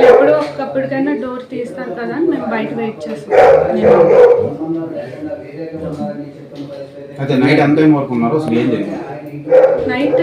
వాళ్ళు ఎప్పుడో ఒక్కప్పటికైనా డోర్ తీస్తారు కదా అని మేము బయట వెయిట్ చేస్తాం. అయితే నైట్ నైట్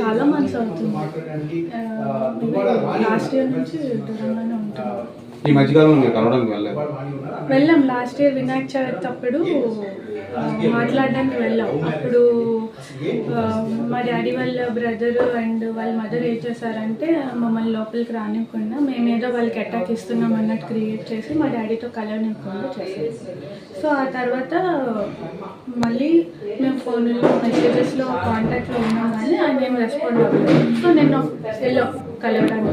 చాలా మంత్స్ అవుతుంది. లాస్ట్ ఇయర్ నుంచి దూరంగానే ఈ మధ్యకాలంలో కలవడానికి వెళ్ళలేదు. వెళ్ళాం. లాస్ట్ ఇయర్ వినాయక చవితి అప్పుడు మాట్లాడడానికి వెళ్ళాం. అప్పుడు మా డాడీ వాళ్ళ బ్రదర్ అండ్ వాళ్ళ మదర్ ఏం చేశారంటే మమ్మల్ని లోపలికి రానివ్వకుండా మేమేదో వాళ్ళకి అటాక్ ఇస్తున్నాం అన్నట్టు క్రియేట్ చేసి మా డాడీతో కలవనివ్వకుండా చేశారు. సో ఆ తర్వాత మళ్ళీ మేము ఫోన్లో మెసేజెస్లో కాంటాక్ట్లో ఉన్నాం కానీ ఆయన ఏం రెస్పాండ్ అవ్వలేదు. సో నేను వెళ్ళాం కలవడానికి.